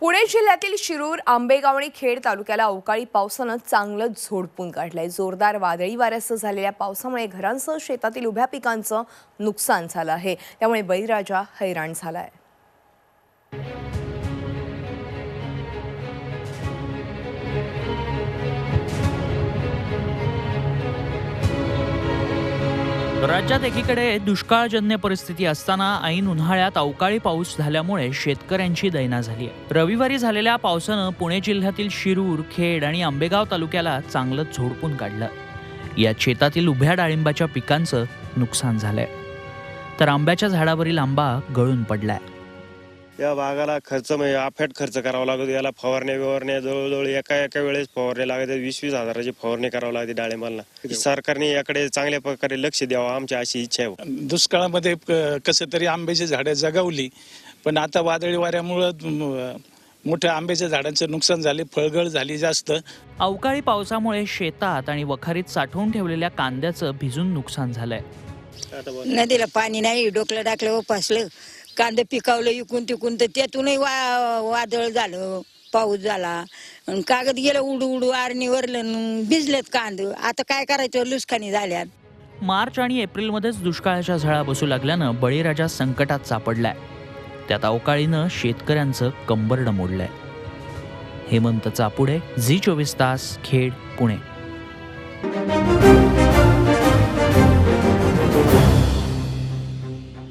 पुणे जिल्ह्यातील शिरूर आंबेगाव आणि खेड तालुक्याला अवकाळी पावसानं चांगलं झोडपून काढलंय. जोरदार वादळी वाऱ्यासह झालेल्या पावसामुळे घरांसह शेतातील उभ्या पिकांचं नुकसान झालं आहे. त्यामुळे बळीराजा हैराण झाला आहे राज्यात एकीकडे दुष्काळजन्य परिस्थिती असताना ऐन उन्हाळ्यात अवकाळी पाऊस झाल्यामुळे शेतकऱ्यांची दैना झाली आहे. रविवारी झालेल्या पावसानं पुणे जिल्ह्यातील शिरूर खेड आणि आंबेगाव तालुक्याला चांगलंच झोडपून काढलं. या शेतातील उभ्या डाळिंबाच्या पिकांचं नुकसान झालंय. तर आंब्याच्या झाडावरील आंबा गळून पडलाय. या भागाला खर्च म्हणजे अफाट खर्च करावा लागतो. याला फवारण्या बिवारण्या जवळजवळ एका एका वेळेस फवारण्या लागतात वीस वीस हजाराची फवारणी करावी लागते डाळिंबाला. सरकारने याकडे चांगल्या प्रकारे लक्ष द्यावं आमची अशी इच्छा आहे. दुष्काळामध्ये क- कसं तरी आंब्याची झाडं जगवली पण आता वादळी वाऱ्यामुळं मोठ्या आंब्याच्या झाडांचं नुकसान झाले फळगळ झाली जास्त. अवकाळी पावसामुळे शेतात आणि वखारीत साठवून ठेवलेल्या कांद्याचं भिजून नुकसान झालंय. नदीला पाणी नाही डोकलं टाकलं उपासलं. कांदे पिकावलं इकून तिकून तर त्यातूनही वा वादळ झालं पाऊस झाला. आणि कागद गेलं उडू उडू आरणी वरलं भिजलेत कांद. आता काय करायचं? लुसखानी झाल्यात. मार्च आणि एप्रिलमध्येच दुष्काळाच्या झळा बसू लागल्यानं बळीराजा संकटात सापडलाय. त्यात अवकाळीनं शेतकऱ्यांचं कंबरडं मोडलंय. हेमंत चापुडे झी चोवीस तास खेड पुणे.